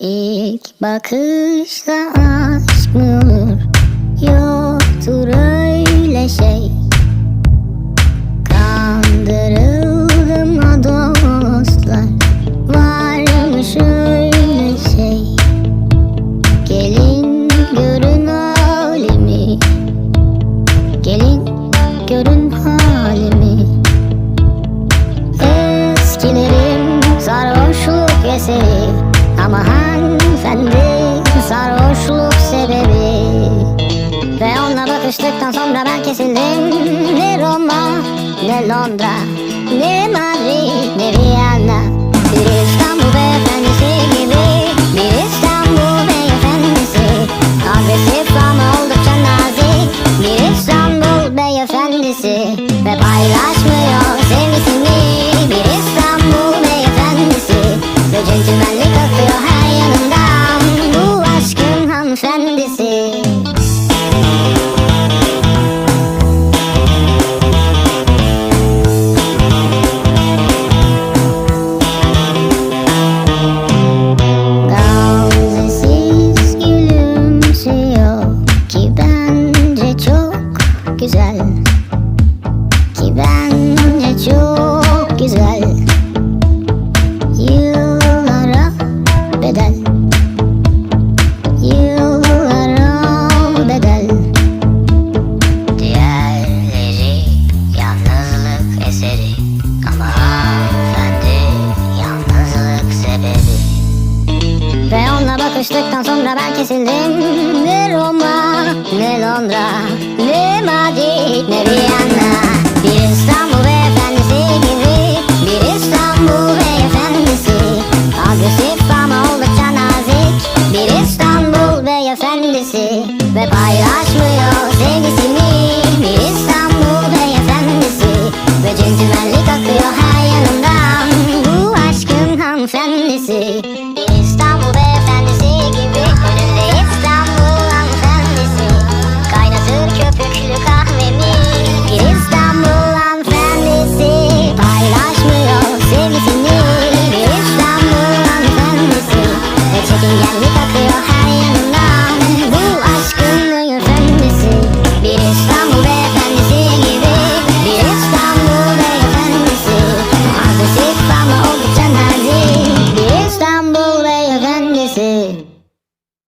İlk bakışta aşk mı olur? Yoktur öyle şey. Kandırıldım o dostlar. Varmış öyle şey. Gelin görün halimi. Gelin görün halimi. Eskilerim sarhoşluk eseri Ama hanımefendi sarhoşluk sebebi. Ve onunla bakıştıktan sonra ben kesildim. Ne Roma ne Londra Ne Madrid ne Viyana Bir İstanbul beyefendisi gibi Bir İstanbul beyefendisi. Agresif ama oldukça nazik. Bir İstanbul beyefendisi. Ve paylaşmıyor sevgisini hanımefendisi Gamzesiz gülümsüyor ki bence çok güzel. Ki bence çok güzel onunla bakıştıktan sonra ben kesildim. Ne Roma, ne